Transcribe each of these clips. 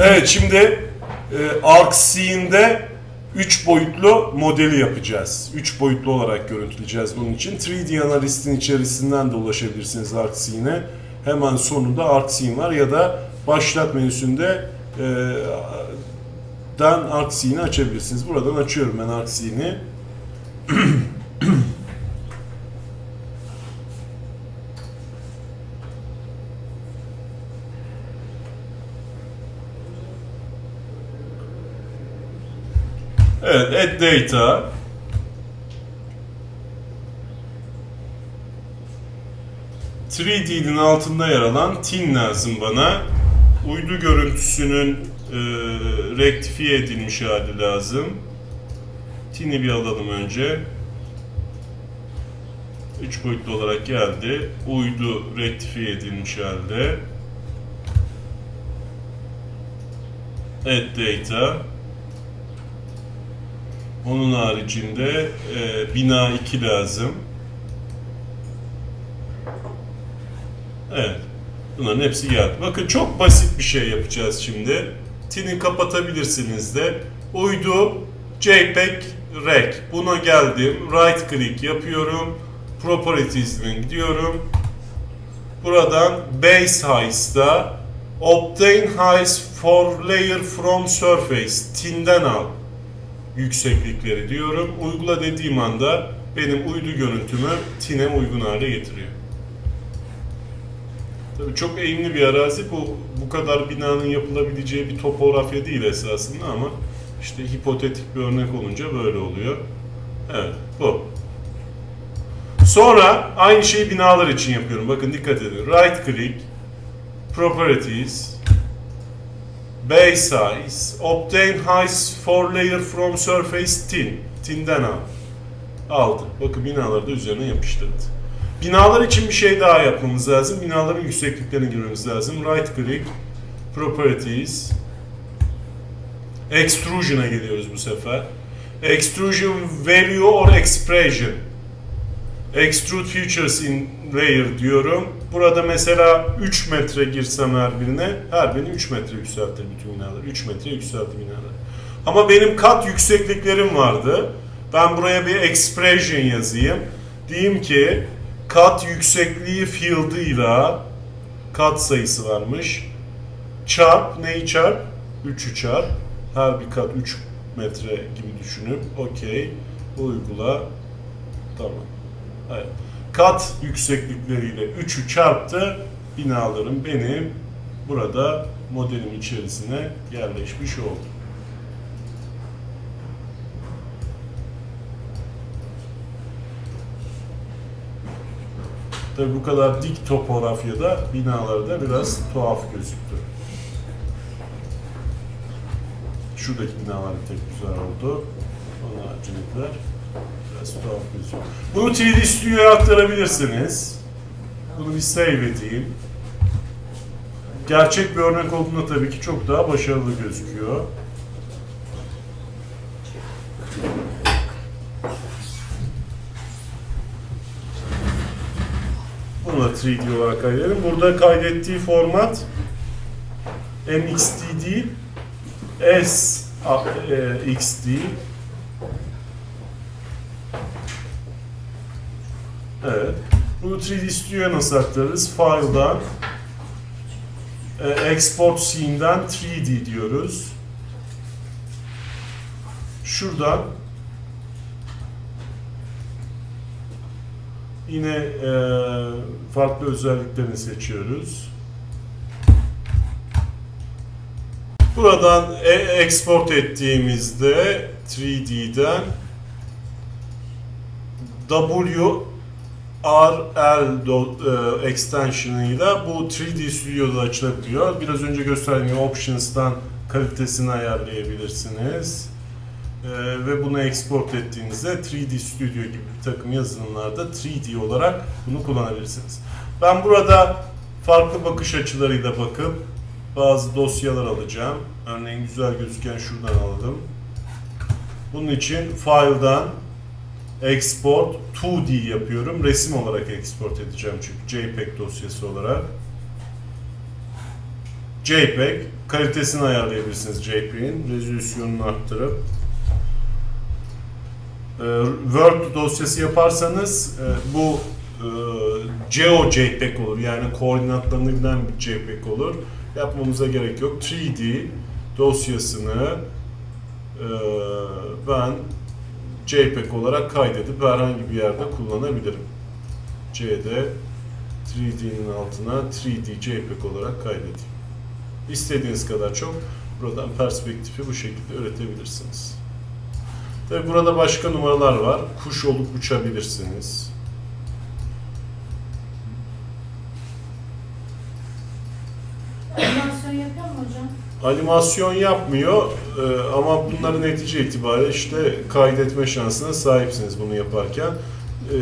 Evet şimdi e, ArcScene'de 3 boyutlu modeli yapacağız. 3 boyutlu olarak görüntüleyeceğiz bunun için. 3D analistin içerisinden de ulaşabilirsiniz ArcScene'e. Hemen sonunda ArcScene var ya da başlat menüsünde e, dan ArcScene'i açabilirsiniz. Buradan açıyorum ben ArcScene'i. Evet, add data. ...3D'nin altında yer alan tin lazım bana. Uydu görüntüsünün e, rektifiye edilmiş hali lazım. Tin'i bir alalım önce. 3 boyutlu olarak geldi. Uydu rektifiye edilmiş halde. Add data. Onun haricinde e, bina 2 lazım. Evet. Bunların hepsi geldi. Bakın çok basit bir şey yapacağız şimdi. Tini kapatabilirsiniz de. Uydu JPEG Rec. Buna geldim. Right click yapıyorum. Properties'ine gidiyorum. Buradan Base Height'ta Obtain Height for Layer from Surface. Tin'den al yükseklikleri diyorum. Uygula dediğim anda benim uydu görüntümü tine uygun hale getiriyor. Tabii çok eğimli bir arazi. Bu bu kadar binanın yapılabileceği bir topografya değil esasında ama işte hipotetik bir örnek olunca böyle oluyor. Evet, bu. Sonra aynı şeyi binalar için yapıyorum. Bakın dikkat edin. Right click, properties, Base size, obtain height for layer from surface tin. Tin'den al. Aldı. Bakın binaları da üzerine yapıştırdı. Binalar için bir şey daha yapmamız lazım. Binaların yüksekliklerine girmemiz lazım. Right click, properties, extrusion'a geliyoruz bu sefer. Extrusion value or expression. Extrude features in layer diyorum. Burada mesela 3 metre girsem her birine, her birini 3 metre yükseltir bütün binalar. 3 metre yükseltti binalar. Ama benim kat yüksekliklerim vardı. Ben buraya bir expression yazayım. Diyeyim ki kat yüksekliği field'ıyla kat sayısı varmış. Çarp, neyi çarp? 3'ü çarp. Her bir kat 3 metre gibi düşünüp okey. Uygula. Tamam. Kat yükseklikleriyle 3'ü çarptı. Binalarım benim burada modelim içerisine yerleşmiş oldu. Tabi bu kadar dik topografyada binalarda biraz tuhaf gözüktü. Şuradaki binalar tek güzel oldu. Onun haricindekiler gözüküyor. Bunu 3D Studio'ya aktarabilirsiniz. Bunu bir save edeyim. Gerçek bir örnek olduğunda tabii ki çok daha başarılı gözüküyor. Bunu da 3D olarak kaydedelim. Burada kaydettiği format MXD değil, SXD. Evet. Bunu 3D Studio'ya nasıl aktarırız? File'dan e, Export Scene'den 3D diyoruz. Şuradan yine e, farklı özelliklerini seçiyoruz. Buradan e- export ettiğimizde 3D'den W RL do- e, extension'ıyla bu 3D Studio'da açılabiliyor. Biraz önce gösterdiğim Options'tan kalitesini ayarlayabilirsiniz. E, ve bunu export ettiğinizde 3D Studio gibi bir takım yazılımlarda 3D olarak bunu kullanabilirsiniz. Ben burada farklı bakış açılarıyla bakıp bazı dosyalar alacağım. Örneğin güzel gözüken şuradan alalım. Bunun için file'dan export 2D yapıyorum. Resim olarak export edeceğim çünkü JPEG dosyası olarak. JPEG. Kalitesini ayarlayabilirsiniz JPEG'in. Rezolüsyonunu arttırıp. Ee, Word dosyası yaparsanız e, bu e, Geo JPEG olur. Yani koordinatlarını bir JPEG olur. Yapmamıza gerek yok. 3D dosyasını e, ben JPEG olarak kaydedip herhangi bir yerde kullanabilirim. C'de 3D'nin altına 3D JPEG olarak kaydedeyim. İstediğiniz kadar çok buradan perspektifi bu şekilde üretebilirsiniz. Tabi burada başka numaralar var. Kuş olup uçabilirsiniz. Animasyon yapıyor mu hocam? Animasyon yapmıyor e, ama bunların netice itibariyle işte kaydetme şansına sahipsiniz bunu yaparken. E,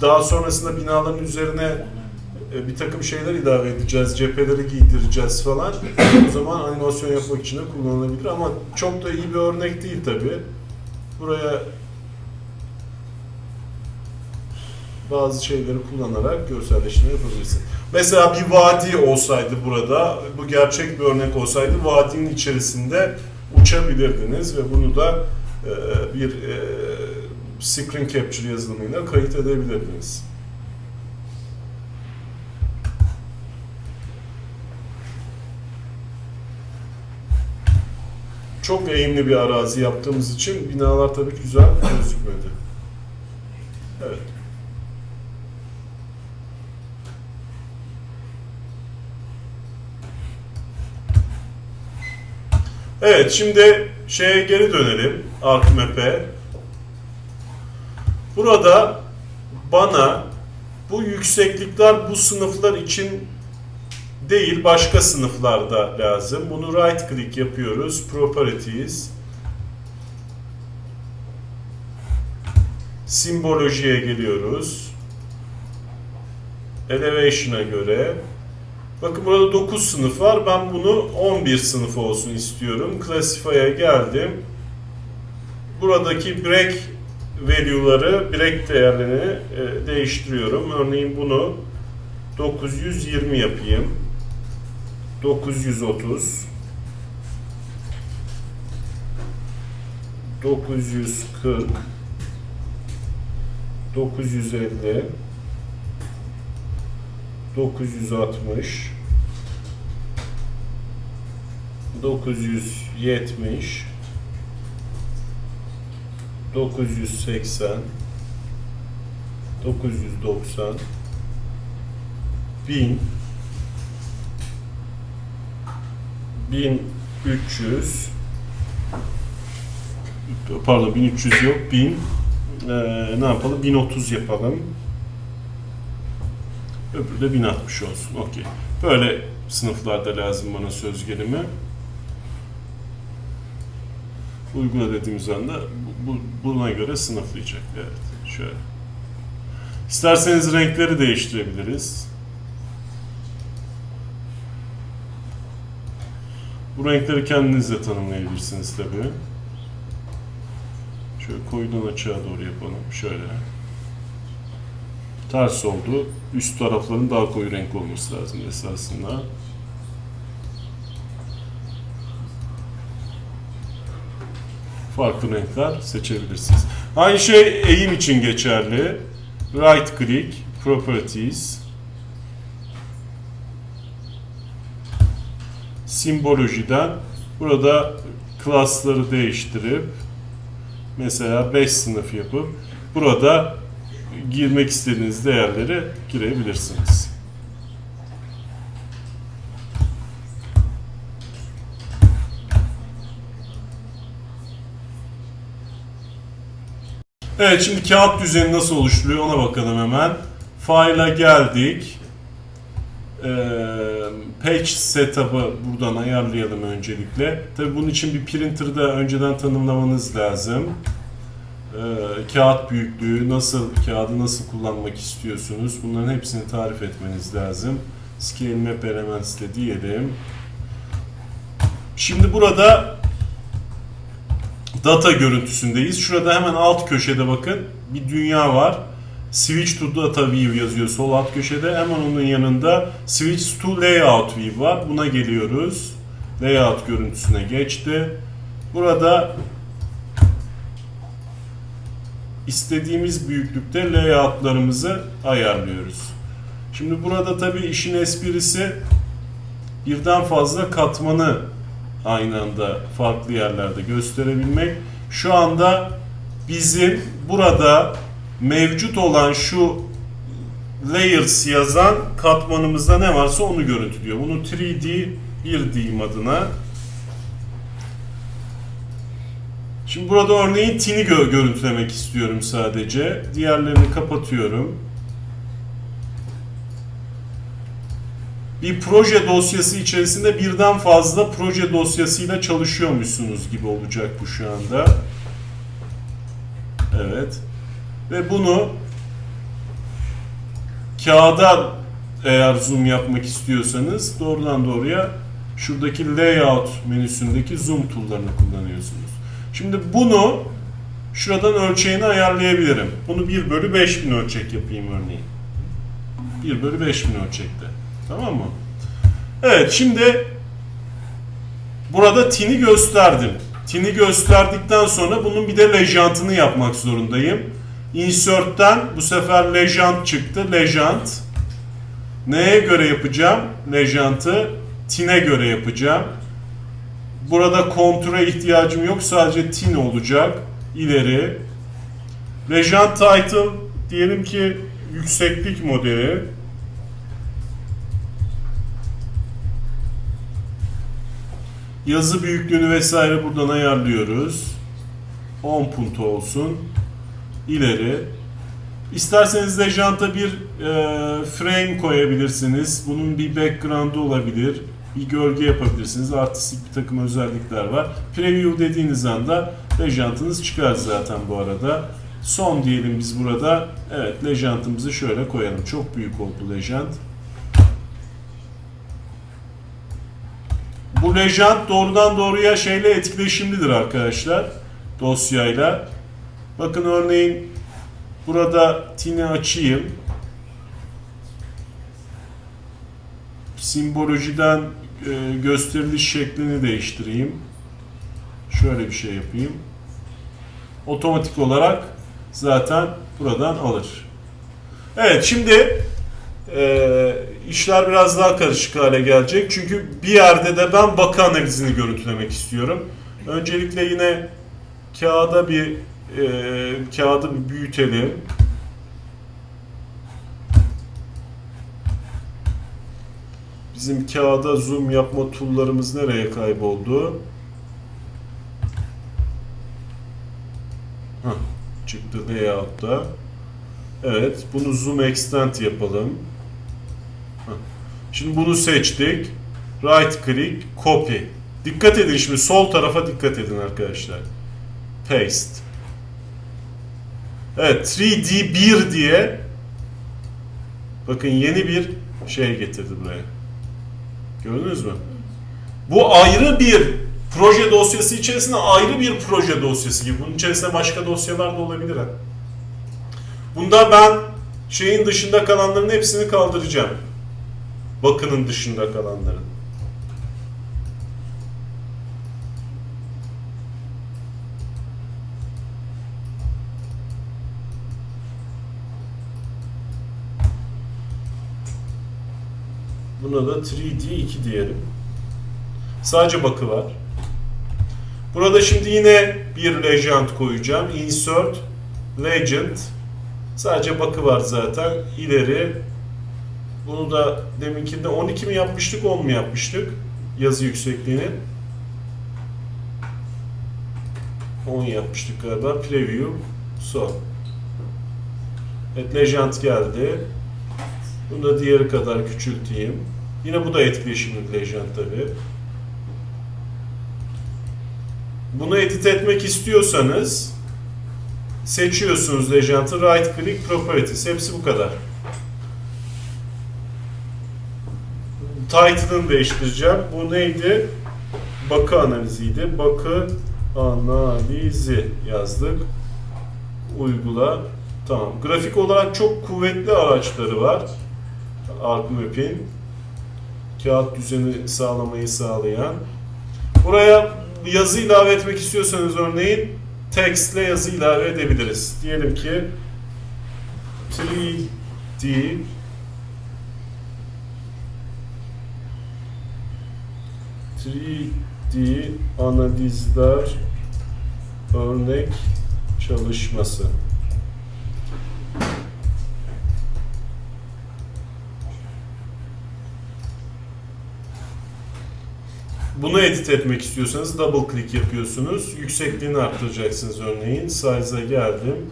daha sonrasında binaların üzerine e, bir takım şeyler ilave edeceğiz, cepheleri giydireceğiz falan. O zaman animasyon yapmak için de kullanılabilir ama çok da iyi bir örnek değil tabi. Buraya bazı şeyleri kullanarak görselleştirme yapabilirsin. Mesela bir vadi olsaydı burada, bu gerçek bir örnek olsaydı vadinin içerisinde uçabilirdiniz ve bunu da e, bir e, screen capture yazılımıyla kayıt edebilirdiniz. Çok eğimli bir arazi yaptığımız için binalar tabii güzel gözükmedi. Evet. Evet, şimdi şeye geri dönelim. ArcMap'e. Burada bana bu yükseklikler bu sınıflar için değil başka sınıflarda lazım. Bunu right click yapıyoruz. Properties. Simbolojiye geliyoruz. Elevation'a göre. Bakın burada 9 sınıf var. Ben bunu 11 sınıf olsun istiyorum. Classify'a geldim. Buradaki break value'ları, break değerlerini e, değiştiriyorum. Örneğin bunu 920 yapayım. 930 940 950 960 970 980 990 1000 1300 pardon 1300 yok 1000 ee, ne yapalım? 1030 yapalım öbürü de 1060 olsun okey böyle sınıflarda lazım bana söz gelimi uygula dediğimiz anda bu, bu- buna göre sınıflayacak evet şöyle İsterseniz renkleri değiştirebiliriz. Bu renkleri kendiniz de tanımlayabilirsiniz tabii. Şöyle koyudan açığa doğru yapalım. Şöyle. Ters oldu. Üst tarafların daha koyu renk olması lazım esasında. Farklı renkler seçebilirsiniz. Aynı şey eğim için geçerli. Right click, properties, simbolojiden burada klasları değiştirip mesela 5 sınıf yapıp burada girmek istediğiniz değerleri girebilirsiniz. Evet şimdi kağıt düzeni nasıl oluşturuyor ona bakalım hemen. File'a geldik. Ee, page setup'ı buradan ayarlayalım öncelikle. Tabi bunun için bir printer'da önceden tanımlamanız lazım. Ee, kağıt büyüklüğü, nasıl kağıdı nasıl kullanmak istiyorsunuz bunların hepsini tarif etmeniz lazım. Scale Map Elements de diyelim. Şimdi burada data görüntüsündeyiz. Şurada hemen alt köşede bakın bir dünya var. Switch to Data View yazıyor sol alt köşede. Hemen onun yanında Switch to Layout View var. Buna geliyoruz. layout görüntüsüne geçti. Burada istediğimiz büyüklükte layoutlarımızı ayarlıyoruz. Şimdi burada tabii işin esprisi birden fazla katmanı aynı anda farklı yerlerde gösterebilmek. Şu anda bizim burada mevcut olan şu layers yazan katmanımızda ne varsa onu görüntülüyor. Bunu 3D 1 diyeyim adına. Şimdi burada örneğin tini gö- görüntülemek istiyorum sadece. Diğerlerini kapatıyorum. Bir proje dosyası içerisinde birden fazla proje dosyasıyla çalışıyormuşsunuz gibi olacak bu şu anda. Evet. Ve bunu kağıda eğer zoom yapmak istiyorsanız doğrudan doğruya şuradaki layout menüsündeki zoom tool'larını kullanıyorsunuz. Şimdi bunu şuradan ölçeğini ayarlayabilirim. Bunu 1 bölü 5000 ölçek yapayım örneğin. 1 bölü 5000 ölçekte. Tamam mı? Evet şimdi burada tini gösterdim. Tini gösterdikten sonra bunun bir de lejantını yapmak zorundayım. Insert'ten bu sefer lejant çıktı. Lejant. Neye göre yapacağım? Lejantı tine göre yapacağım. Burada kontura ihtiyacım yok. Sadece tin olacak. İleri. Legend title diyelim ki yükseklik modeli. Yazı büyüklüğünü vesaire buradan ayarlıyoruz. 10 punto olsun. İleri. İsterseniz Legend'a bir e, frame koyabilirsiniz. Bunun bir background'u olabilir. Bir gölge yapabilirsiniz. Artistik bir takım özellikler var. Preview dediğiniz anda Legend'ınız çıkar zaten bu arada. Son diyelim biz burada. Evet Legend'ımızı şöyle koyalım. Çok büyük oldu Legend. Bu Legend doğrudan doğruya şeyle etkileşimlidir arkadaşlar. Dosyayla. Bakın örneğin burada tini açayım. Simbolojiden e, gösteriliş şeklini değiştireyim. Şöyle bir şey yapayım. Otomatik olarak zaten buradan alır. Evet şimdi e, işler biraz daha karışık hale gelecek. Çünkü bir yerde de ben bakı analizini görüntülemek istiyorum. Öncelikle yine kağıda bir e, kağıdı büyütelim. Bizim kağıda zoom yapma tool'larımız nereye kayboldu? Hah, çıktı layout'ta. Evet, bunu zoom extend yapalım. Şimdi bunu seçtik. Right click, copy. Dikkat edin şimdi sol tarafa dikkat edin arkadaşlar. Paste. Evet 3D 1 diye bakın yeni bir şey getirdi buraya. Gördünüz mü? Bu ayrı bir proje dosyası içerisinde ayrı bir proje dosyası gibi. Bunun içerisinde başka dosyalar da olabilir. Bunda ben şeyin dışında kalanların hepsini kaldıracağım. Bakının dışında kalanların. Buna da 3D 2 diyelim. Sadece bakı var. Burada şimdi yine bir legend koyacağım. Insert legend. Sadece bakı var zaten. İleri. Bunu da deminkinde 12 mi yapmıştık 10 mu yapmıştık? Yazı yüksekliğini. 10 yapmıştık galiba. Preview. Son. Evet legend geldi. Bunu da diğeri kadar küçülteyim. Yine bu da etkileşimli Legend tabi. Bunu edit etmek istiyorsanız seçiyorsunuz Legend'ı right click properties. Hepsi bu kadar. Title'ını değiştireceğim. Bu neydi? Bakı analiziydi. Bakı analizi yazdık. Uygula. Tamam. Grafik olarak çok kuvvetli araçları var. ArcMap'in kağıt düzeni sağlamayı sağlayan Buraya yazı ilave etmek istiyorsanız örneğin text ile yazı ilave edebiliriz. Diyelim ki 3D d analizler örnek çalışması. Bunu edit etmek istiyorsanız double click yapıyorsunuz. Yüksekliğini arttıracaksınız örneğin. Size'a geldim.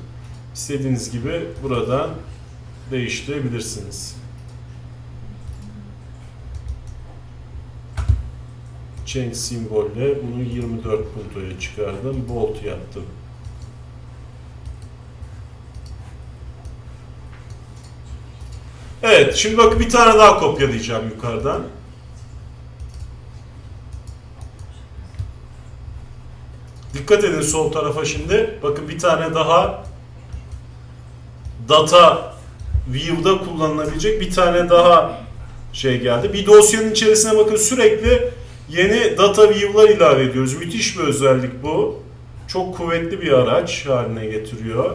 İstediğiniz gibi buradan değiştirebilirsiniz. Change simbolle bunu 24 puntoya çıkardım. Bold yaptım. Evet, şimdi bak bir tane daha kopyalayacağım yukarıdan. Dikkat edin sol tarafa şimdi. Bakın bir tane daha data view'da kullanılabilecek bir tane daha şey geldi. Bir dosyanın içerisine bakın sürekli yeni data view'lar ilave ediyoruz. Müthiş bir özellik bu. Çok kuvvetli bir araç haline getiriyor.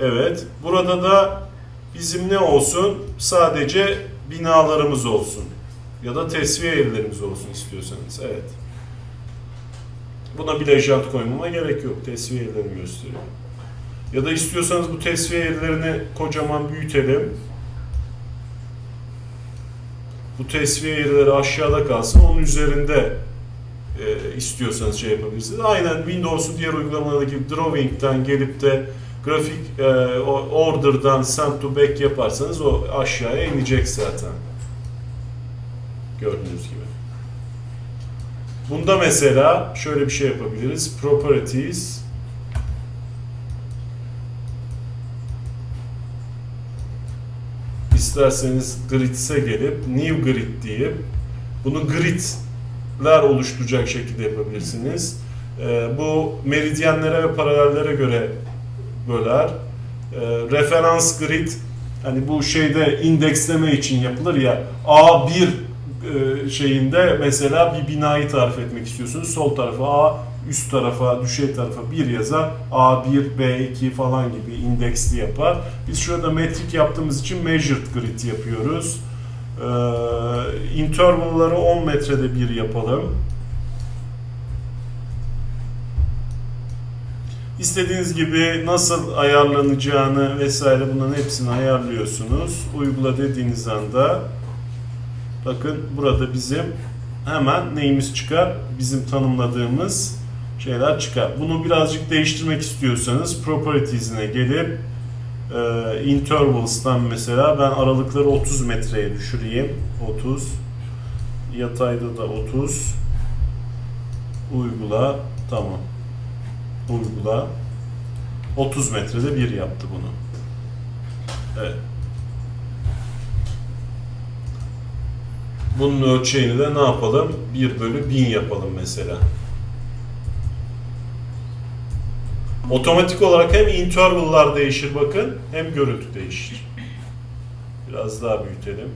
Evet. Burada da bizim ne olsun? Sadece binalarımız olsun. Ya da tesviye evlerimiz olsun istiyorsanız. Evet. Buna bir lejant koymama gerek yok. Tesviye yerlerini gösteriyor. Ya da istiyorsanız bu tesviye yerlerini kocaman büyütelim. Bu tesviye yerleri aşağıda kalsın. Onun üzerinde e, istiyorsanız şey yapabilirsiniz. Aynen Windows'un diğer uygulamalardaki Drawing'den gelip de grafik e, order'dan send to back yaparsanız o aşağıya inecek zaten. Gördüğünüz gibi. Bunda mesela şöyle bir şey yapabiliriz. Properties isterseniz grids'e gelip new grid deyip bunu gridler oluşturacak şekilde yapabilirsiniz. Ee, bu meridyenlere ve paralellere göre böler. Ee, referans grid hani bu şeyde indeksleme için yapılır ya A1 e, şeyinde mesela bir binayı tarif etmek istiyorsunuz. Sol tarafa A, üst tarafa, düşey tarafa 1 yazar. A1, B2 falan gibi indeksli yapar. Biz şurada metrik yaptığımız için measured grid yapıyoruz. Ee, intervalları 10 metrede bir yapalım. İstediğiniz gibi nasıl ayarlanacağını vesaire bunların hepsini ayarlıyorsunuz. Uygula dediğiniz anda Bakın burada bizim hemen neyimiz çıkar? Bizim tanımladığımız şeyler çıkar. Bunu birazcık değiştirmek istiyorsanız properties'ine gelip e, intervals'tan mesela ben aralıkları 30 metreye düşüreyim. 30 yatayda da 30 uygula tamam uygula 30 metrede bir yaptı bunu. Evet. Bunun ölçeğini de ne yapalım? 1 bölü 1000 yapalım mesela. Otomatik olarak hem interval'lar değişir bakın hem görüntü değişir. Biraz daha büyütelim.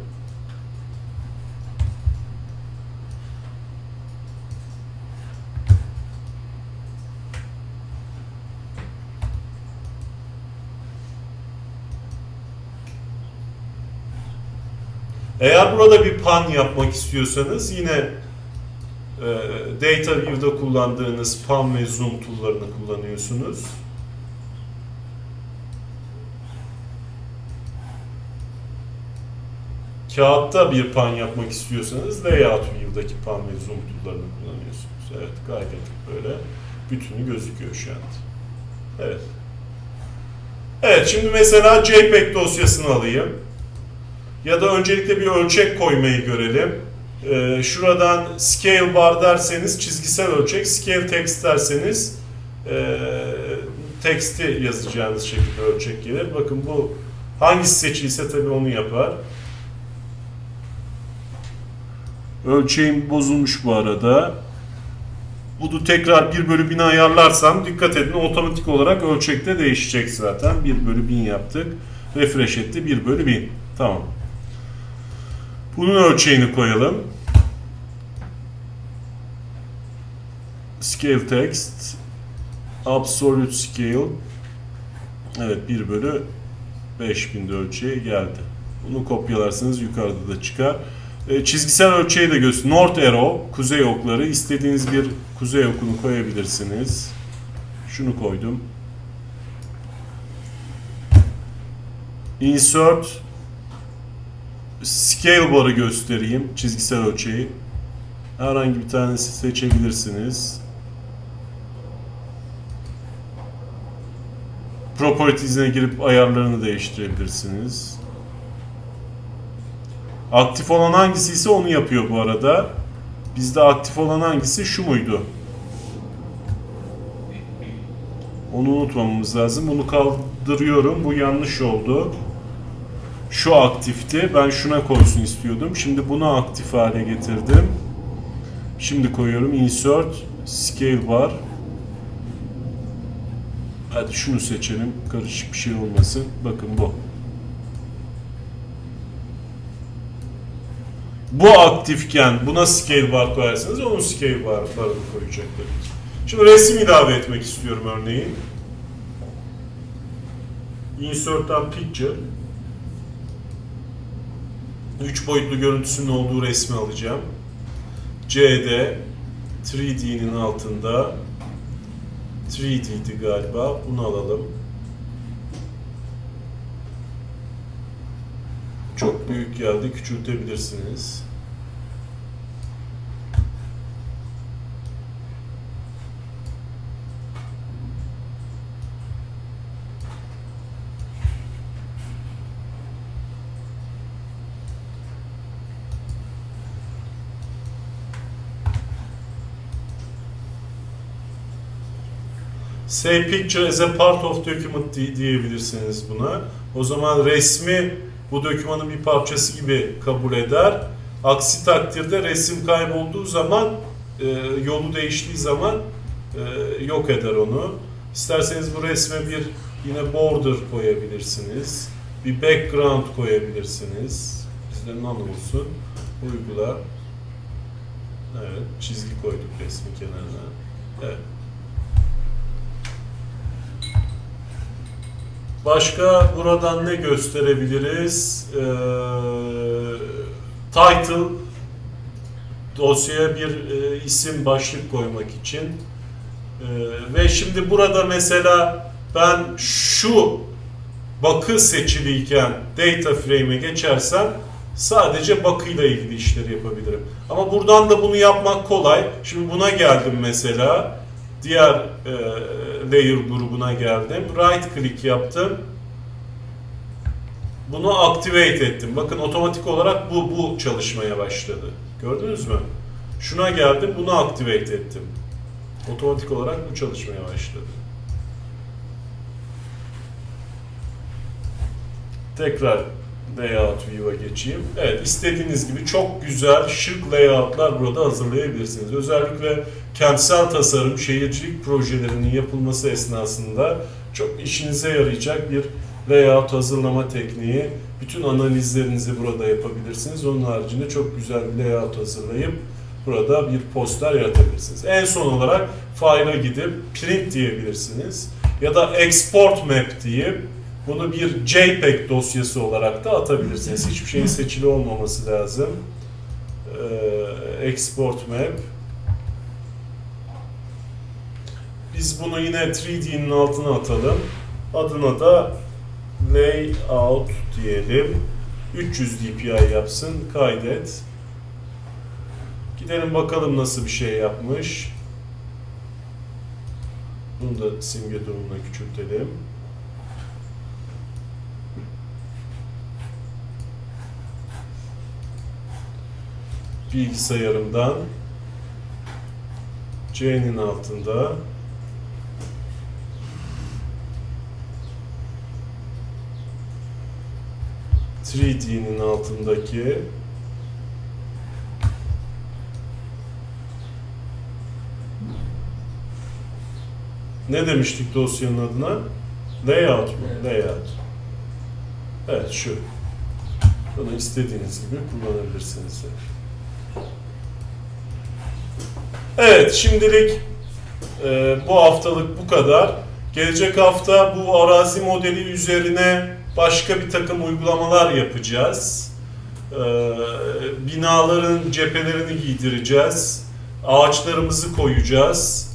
Eğer burada bir pan yapmak istiyorsanız yine e, Data View'da kullandığınız pan ve zoom tool'larını kullanıyorsunuz. Kağıtta bir pan yapmak istiyorsanız Layout View'daki pan ve zoom tool'larını kullanıyorsunuz. Evet gayet böyle bütünü gözüküyor şu an. Evet. Evet şimdi mesela JPEG dosyasını alayım. Ya da öncelikle bir ölçek koymayı görelim. Ee, şuradan scale bar derseniz çizgisel ölçek, scale text derseniz e, teksti yazacağınız şekilde ölçek gelir. Bakın bu hangisi seçilse tabii onu yapar. Ölçeğim bozulmuş bu arada. Bunu tekrar 1 bölü 1000 ayarlarsam dikkat edin otomatik olarak ölçekte değişecek zaten. 1 bölü 1000 yaptık. Refresh etti 1 bölü 1000. Tamam. Bunun ölçeğini koyalım. scale text absolute scale evet 1 bölü 5000 ölçeği geldi. Bunu kopyalarsanız yukarıda da çıkar. E, çizgisel ölçeği de göster. North arrow, kuzey okları. istediğiniz bir kuzey okunu koyabilirsiniz. Şunu koydum. Insert Scale bar'ı göstereyim. Çizgisel ölçeği. Herhangi bir tanesi seçebilirsiniz. Properties'ine girip ayarlarını değiştirebilirsiniz. Aktif olan hangisi ise onu yapıyor bu arada. Bizde aktif olan hangisi şu muydu? Onu unutmamamız lazım. Bunu kaldırıyorum. Bu yanlış oldu. Şu aktifti. Ben şuna koysun istiyordum. Şimdi bunu aktif hale getirdim. Şimdi koyuyorum. Insert Scale Bar. Hadi şunu seçelim. Karışık bir şey olmasın. Bakın bu. Bu aktifken buna scale bar koyarsanız onun scale bar barını koyacak. Şimdi resim ilave etmek istiyorum örneğin. Insert'tan picture. 3 boyutlu görüntüsünün olduğu resmi alacağım. CD 3D'nin altında 3D'di galiba. Bunu alalım. Çok büyük geldi. Küçültebilirsiniz. Say picture as a part of document di- diyebilirsiniz buna. O zaman resmi bu dokümanın bir parçası gibi kabul eder. Aksi takdirde resim kaybolduğu zaman, e, yolu değiştiği zaman e, yok eder onu. İsterseniz bu resme bir yine border koyabilirsiniz. Bir background koyabilirsiniz. Bizde none olsun. Uygula. Evet, çizgi koyduk resmin kenarına. Evet. Başka buradan ne gösterebiliriz? Ee, title dosyaya bir e, isim başlık koymak için. Ee, ve şimdi burada mesela ben şu bakı seçiliyken data frame'e geçersem sadece bakıyla ilgili işleri yapabilirim. Ama buradan da bunu yapmak kolay. Şimdi buna geldim mesela. Diğer e, layer grubuna geldim. Right click yaptım. Bunu activate ettim. Bakın otomatik olarak bu bu çalışmaya başladı. Gördünüz mü? Şuna geldim, bunu activate ettim. Otomatik olarak bu çalışmaya başladı. Tekrar layout view'a geçeyim. Evet istediğiniz gibi çok güzel şık layoutlar burada hazırlayabilirsiniz. Özellikle kentsel tasarım, şehircilik projelerinin yapılması esnasında çok işinize yarayacak bir layout hazırlama tekniği. Bütün analizlerinizi burada yapabilirsiniz. Onun haricinde çok güzel bir layout hazırlayıp burada bir poster yaratabilirsiniz. En son olarak file'a gidip print diyebilirsiniz. Ya da export map deyip bunu bir JPEG dosyası olarak da atabilirsiniz. Hiçbir şeyin seçili olmaması lazım. Ee, export map. Biz bunu yine 3D'nin altına atalım. Adına da layout diyelim. 300 dpi yapsın. Kaydet. Gidelim bakalım nasıl bir şey yapmış. Bunu da simge durumuna küçültelim. bilgisayarımdan C'nin altında d'nin altındaki ne demiştik dosyanın adına? Layout mu? Evet. Layout. Evet şu. Bunu istediğiniz gibi kullanabilirsiniz. Evet şimdilik Ee, bu haftalık bu kadar. Gelecek hafta bu arazi modeli üzerine başka bir takım uygulamalar yapacağız. Ee, binaların cephelerini giydireceğiz. Ağaçlarımızı koyacağız.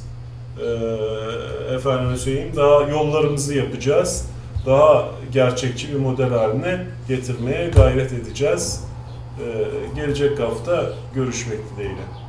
Ee, efendime söyleyeyim daha yollarımızı yapacağız. Daha gerçekçi bir model haline getirmeye gayret edeceğiz. Ee, gelecek hafta görüşmek dileğiyle.